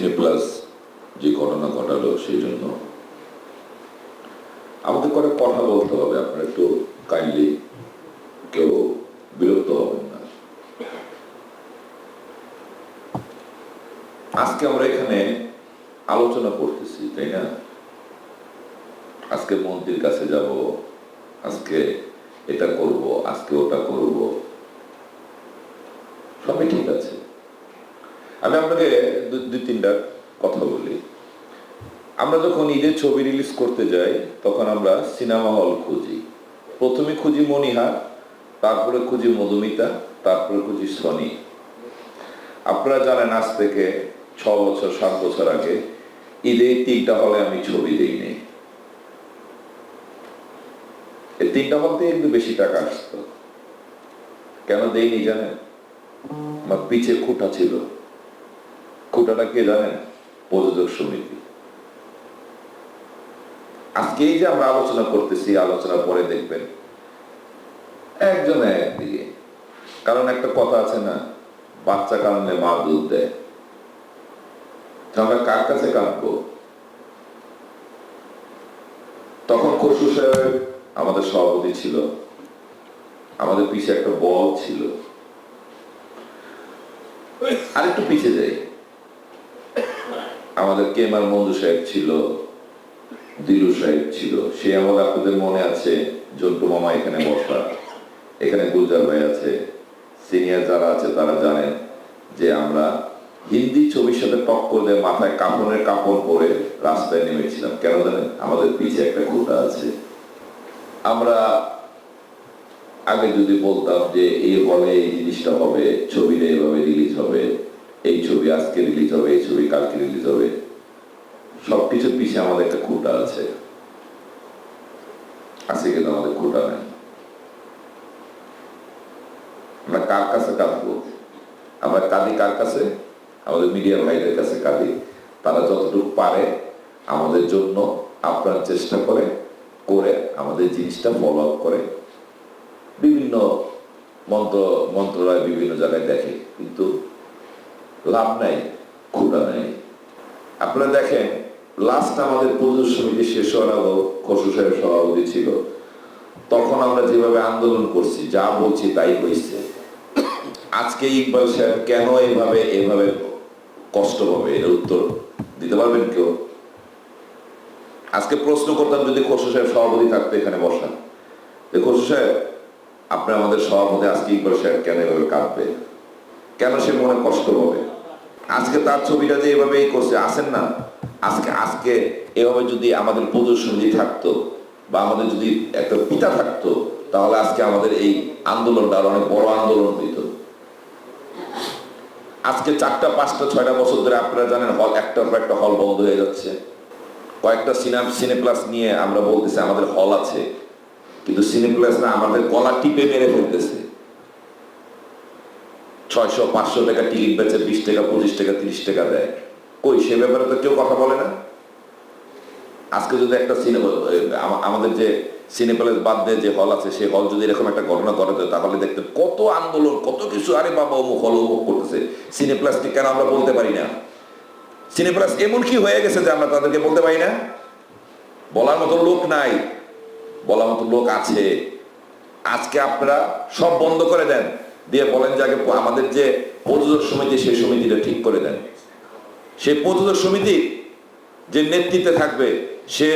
সিনেপ্লাস যে ঘটনা ঘটালো সেই জন্য আমাদের করে কথা বলতে হবে, আপনারা একটু কাইন্ডলি কেউ বিরক্ত হবেন না। আজকে আমরা এখানে আলোচনা করতেছি, তাই না? আজকে মন্ত্রীর কাছে যাব, আজকে এটা করব, আজকে ওটা করব সবই ঠিক আছে আমি আপনাকে দুই তিনটা কথা বলি। আমরা যখন ঈদের ছবি রিলিজ করতে যাই, তখন আমরা সিনেমা হল খুঁজি। প্রথমে খুঁজি মনিহার, তারপরে খুঁজি মধুমিতা, তারপরে খুঁজি সনি। আপনারা জানেন আজ থেকে ছ বছর, সাত বছর আগে ঈদে তিনটা হলে আমি ছবি দিইনি। এই তিনটা হল থেকে একটু বেশি টাকা আসতো। কেন দেইনি জানেন? আমার পিছে খুঁটা ছিল। খুঁটাটা কে জানেন? প্রযোজক সমিতি। আজকে এই যে আমরা আলোচনা করতেছি, আলোচনা পরে দেখবেন। একজন একদিকে। কারণ একটা কথা আছে না, বাচ্চা কাঁদলে মা দুধ দেয়। আমরা কার কাছে কাঁদবো? তখন খসু সাহেব আমাদের সভাপতি ছিল। আমাদের পিছে একটা বল ছিল। আরেকটু পিছে যাই। আমাদের কেমার মঞ্জু সাহেব ছিল? দিলু সাহেব ছিল। সে আমল আপনাদের মনে আছে জন্টু মামা এখানে বসা। এখানে গুলজার ভাই আছে। সিনিয়র যারা আছে, তারা জানেন যে আমরা হিন্দি ছবির সাথে টক্কর দিয়ে মাথায় কাপড়ের কাপড় পরে রাস্তায় নেমেছিলাম। কেন জানেন? আমাদের পিছে একটা খুঁটা আছে। আমরা আগে যদি বলতাম যে এই বলে এই জিনিসটা হবে, ছবিটা এইভাবে রিলিজ হবে এই ছবি আজকে রিলিজ হবে, এই ছবি কালকে রিলিজ হবে। সবকিছু পিছিয়ে আমাদের একটা কোটা আছে। আছে কিন্তু আমাদের কোটা নাই। আমরা কার কাছে কাঁদবো? আমরা কাঁদি কার কাছে? আমাদের মিডিয়া ভাইদের কাছে কাঁদি। তারা যতটুকু পারে আমাদের জন্য আপ্রাণ চেষ্টা করে করে আমাদের জিনিসটা ফলো আপ করে। বিভিন্ন মন্ত্র, মন্ত্রণালয় বিভিন্ন জায়গায় দেখে। কিন্তু লাভ নাই খুঁটা নাই। আপনারা দেখেন লাস্ট আমাদের পুজোর সমিতি শেষ হওয়ার আগে খসু সাহেব সভাপতি ছিল। তখন আমরা যেভাবে আন্দোলন করছি, যা বলছি তাই হয়েছে আজকে ইকবাল সাহেব কেন এইভাবে এভাবে কষ্ট পাবে? এর উত্তর দিতে পারবেন কেউ? আজকে প্রশ্ন করতাম, যদি খসু সাহেব সভাপতি থাকতো এখানে বসা খসু সাহেব, আপনি আমাদের সভাপতি, আজকে ইকবাল সাহেব কেন এভাবে কাঁদবে? কেন সে মনে কষ্ট পাবে? আজকে তার ছবিটা যে এভাবেই করছে, আসেন না। আজকে আজকে এভাবে যদি আমাদের প্রদর্শনী থাকতো বা আমাদের যদি একটা পিতা থাকতো, তাহলে আজকে আমাদের এই আন্দোলনটা অনেক বড় আন্দোলন হইত। আজকে চারটা, পাঁচটা, ছয়টা বছর ধরে আপনারা জানেন হল, একটার পর একটা হল বন্ধ হয়ে যাচ্ছে। কয়েকটা সিনেমা সিনেপ্লাস নিয়ে আমরা বলতেছি আমাদের হল আছে। কিন্তু সিনেপ্লাস না, আমাদের গলা টিপে মেরে ফেলতেছে। ছয়শো, পাঁচশো টাকা টিকিট বেচে বিশ টাকা, পঁচিশ টাকা, তিরিশ টাকা দেয়। কই, সে ব্যাপারে তো কেউ কথা বলে না? আজকে যদি একটা সিনেমা আমাদের যে সিনেপ্লেস বাদ দিয়ে যে হল আছে, সেই হল যদি এরকম একটা ঘটনা ঘটাতো তাহলে দেখতে কত আন্দোলন, কত কিছু, আরে বাবা, অমুক হল অমুক করতেছে। সিনেপ্লাসকে কেন আমরা বলতে পারি না? সিনেপ্লাস এমন কি হয়ে গেছে যে আমরা তাদেরকে বলতে পারি না? বলার মতো লোক নাই। বলার মতো লোক আছে। আজকে আপনারা সব বন্ধ করে দেন। দিয়ে বলেন যে আগে আমাদের যে প্রযোজক সমিতি, সেই সমিতিটা ঠিক করে দেন। সেই প্রযোজক সমিতি যে নেতৃত্বে থাকবে, সে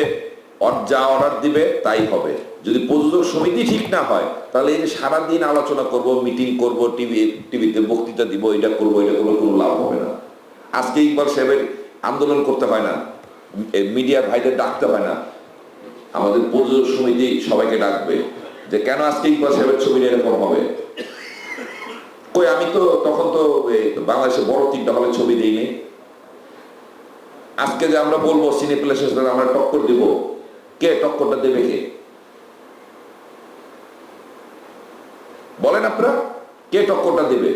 যা অর্ডার দিবে, তাই হবে। যদি প্রযোজক সমিতি ঠিক না হয়, তাহলে এই যে সারাদিন আলোচনা করব মিটিং করব টিভি টিভিতে বক্তৃতা দিব, এটা করব এটা করব, কোনো লাভ হবে না। আজকে ইকবাল সাহেবের আন্দোলন করতে হয় না মিডিয়ার ভাইদের ডাকতে হয় না। আমাদের প্রযোজক সমিতি সবাইকে ডাকবে যে, কেন আজকে ইকবাল সাহেবের ছবিটা এরকম হবে? কই, আমি তো তখন তো বাংলাদেশে বড় তিনটা হলে ছবি দিইনি আজকে যে আমরা বলব সিনেপ্লেসের সাথে আমরা টক্কর দিব, কে টক্করটা দেবে কে? বলেন আপনারা, কে টক্করটা দেবে?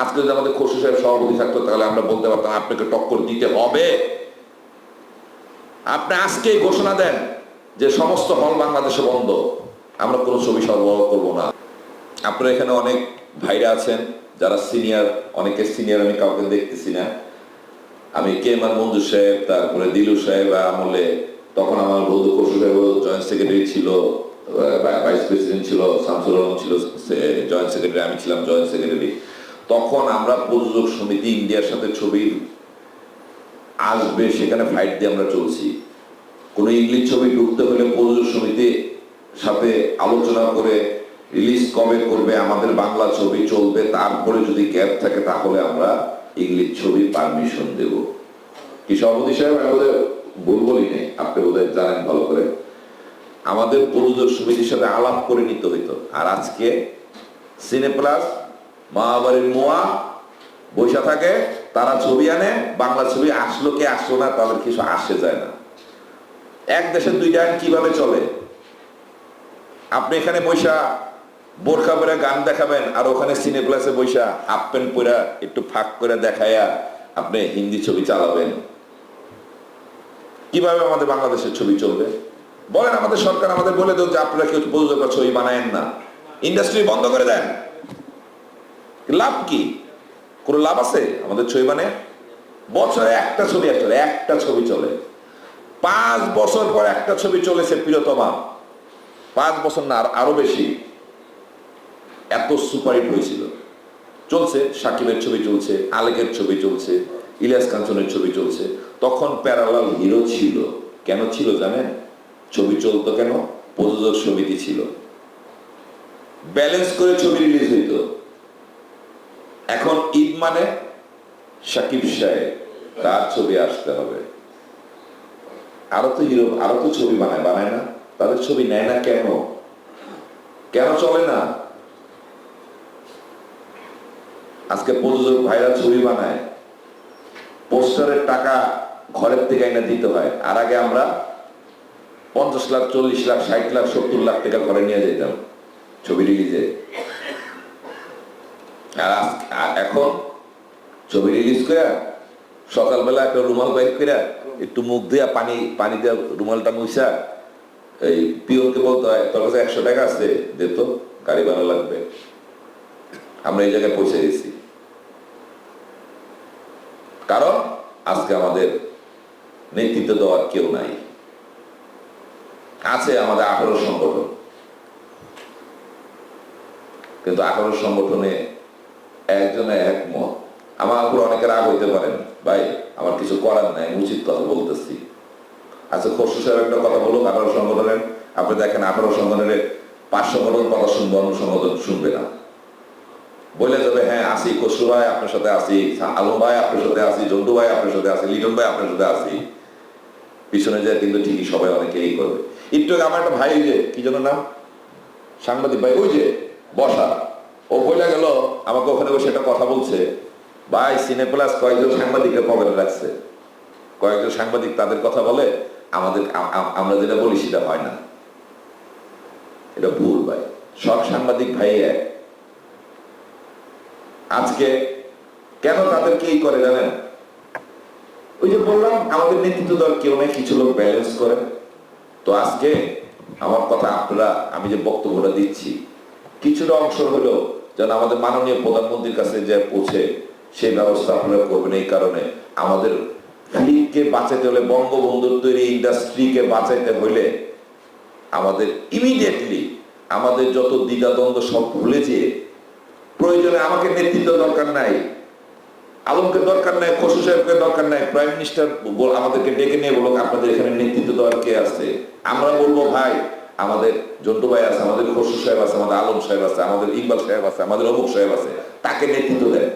আজকে যদি আমাদের খসু সাহেব সভাপতি থাকতো, তাহলে আমরা বলতে পারতাম, আপনাকে টক্কর দিতে হবে। আপনি আজকেই ঘোষণা দেন যে সমস্ত হল বাংলাদেশে বন্ধ। আমরা কোনো ছবি সরবরাহ করব না। আপনারা এখানে অনেক ভাইরা আছেন, যারা সিনিয়র অনেকে সিনিয়র আমি কাউকে দেখতেছি না। আমি কে এম আর মঞ্জুর সাহেব, তারপরে দিলু সাহেব আমলে তখন আমার বন্ধু কসু সাহেব জয়েন্ট সেক্রেটারি ছিল ভাইস প্রেসিডেন্ট ছিল, শামসুর রহমান ছিল জয়েন্ট সেক্রেটারি আমি ছিলাম জয়েন্ট সেক্রেটারি তখন আমরা প্রযোজক সমিতি ইন্ডিয়ার সাথে ছবি আসবে, সেখানে ফাইট দিয়ে আমরা চলছি। কোনো ইংলিশ ছবি ঢুকতে হলে প্রযোজক সমিতি সাথে আলোচনা করে রিলিজ কবে করবে, আমাদের বাংলা ছবি চলবে, তারপরে যদি গ্যাপ থাকে তাহলে আমরা ইংলিশ ছবি পারমিশন দেব। কি সভাপতি সাহেব, আমি বোধহয় ভুল বলি নেই, আপনি বোধহয় জানেন ভালো করে। আমাদের প্রযোজক সমিতির সাথে আলাপ করে নিতে হইতো। আর আজকে সিনেপ্লাস মহাবাড়ির মোয়া বৈশা থাকে, তারা ছবি আনে, বাংলা ছবি আসলো কে আসলো না, তাদের কিছু আসে যায় না। এক দেশের দুইটা কীভাবে চলে? আপনি এখানে বৈশা বোরখা পরে গান দেখাবেন, আর ওখানে সিনেপ্লাসে বৈশা হাফ প্যান্ট পরে একটু ফাঁক করে দেখায়া আপনি হিন্দি ছবি চালাবেন। কীভাবে আমাদের বাংলাদেশের ছবি চলবে? বলেন, আমাদের সরকার আমাদের বলে দেন যে আপনারা কেউ প্রযোজক ছবি বানায়েন না। ইন্ডাস্ট্রি বন্ধ করে দেন। লাভ কি? কোনো লাভ আছে? আমাদের ছবি মানে বছরে একটা ছবি চলে একটা ছবি চলে। পাঁচ বছর পর একটা ছবি চলেছে প্রিয়তমা। পাঁচ বছর না আরও বেশি। এত সুপারহিট হয়েছিল। চলছে সাকিবের ছবি চলছে, আলেকের ছবি চলছে, ইলিয়াস কাঞ্চনের ছবি চলছে। তখন প্যারালাল হিরো ছিল। কেন ছিল জানেন? ছবি চলতো কেন? প্রযোজক সমিতি ছিল। ব্যালেন্স করে ছবি রিলিজ হইতো। এখন ঈদ মানে সাকিব সাহেব, তার ছবি আসতে হবে। আরও তো হিরো আরও তো ছবি বানায় বানায় না? তাদের ছবি নেয় না কেন? কেন চলে না? আজকে প্রযোজক ভাইরা ছবি বানায়। পোস্টারের টাকা ঘরের থেকে এনে দিতে হয়। আর আগে আমরা পঞ্চাশ লাখ, চল্লিশ লাখ, ষাট লাখ, সত্তর লাখ টাকা ঘরে নিয়ে যেতাম ছবি রিলিজে আর এখন ছবি রিলিজ করে সকালবেলা একটা রুমাল বাইর করে একটু মুখ দিয়া পানি পানি দিয়া রুমালটা মুইসা এই পিওনকে বলতে হয়, তোর কাছে একশো টাকা আছে, দে তো, গাড়ি ভাড়া লাগবে। আমরা এই জায়গায় পৌঁছে গেছি। কারণ আজকে আমাদের নেতৃত্ব দেওয়ার কেউ নাই। আছে আমাদের আঠারো সংগঠন। কিন্তু আঠারো সংগঠনে একজনে একমত। আমার উপর অনেকে রাগ হইতে পারেন, ভাই, আমার কিছু করার নাই উচিত কথা বলতেছি। আচ্ছা খসরু সাহেব একটা কথা বলুক আঠারো সংগঠনের, আপনি দেখেন আঠারো সংগঠনের পাঁচ সংগঠন কথা শুনবে, অন্য সংগঠন শুনবে না। বলে যাবে হ্যাঁ আসি খসরু ভাই আপনার সাথে আসি, আলম ভাই আপনার সাথে আসি, জন্টু ভাই আপনার সাথে আসি, লিটন ভাই আপনার সাথে আসি। পিছনে যায় কিন্তু ঠিকই সবাই অনেকেই করবে। একটু আমার একটা ভাই যে, কি যেন নাম? সাংবাদিক ভাই, ওই যে, বসা। ও বলে গেল, আমাকে ওখানে বসে একটা কথা বলছে, ভাই সিনেপ্লাস কয়েকজন সাংবাদিকের পকেটে রাখছে। কয়েকজন সাংবাদিক তাদের কথা বলে, আমাদের আমরা যেটা বলি সেটা হয় না। এটা ভুল ভাই। সব সাংবাদিক ভাই এক। আজকে কেন তাদেরকে এই করে জানেন? ওই যে বললাম, আমাদের নেতৃত্ব দল কেউ নেই, কিছু লোক ব্যালেন্স করে। তো আজকে আমার কথা আপনারা, আমি যে বক্তব্যটা দিচ্ছি, কিছুটা অংশ হলেও যেন আমাদের মাননীয় প্রধানমন্ত্রীর কাছে যে পৌঁছে সেই ব্যবস্থা আপনারা করবেন এই কারণে। আমাদের ফিল্মকে বাঁচাতে হলে, বঙ্গবন্ধুর তৈরি ইন্ডাস্ট্রিকে বাঁচাইতে হইলে আমাদের ইমিডিয়েটলি আমাদের যত দ্বিধাদ্বন্দ্ব সব ভুলে যেয়ে প্রয়োজনে আমাকে নেতৃত্ব দরকার নাই। আলমকে দরকার নাই খসু সাহেবকে দরকার নাই, প্রাইম মিনিস্টার আমাদেরকে ডেকে নিয়ে বলুক আপনাদের এখানে নেতৃত্ব দেওয়ার কে আছে। আমরা বলব, ভাই, আমাদের জন্টু ভাই আছে, আমাদের খসু সাহেব আছে, আমাদের আলম সাহেব আছে, আমাদের ইকবাল সাহেব আছে, আমাদের অমুক সাহেব আছে, তাকে নেতৃত্ব দেন।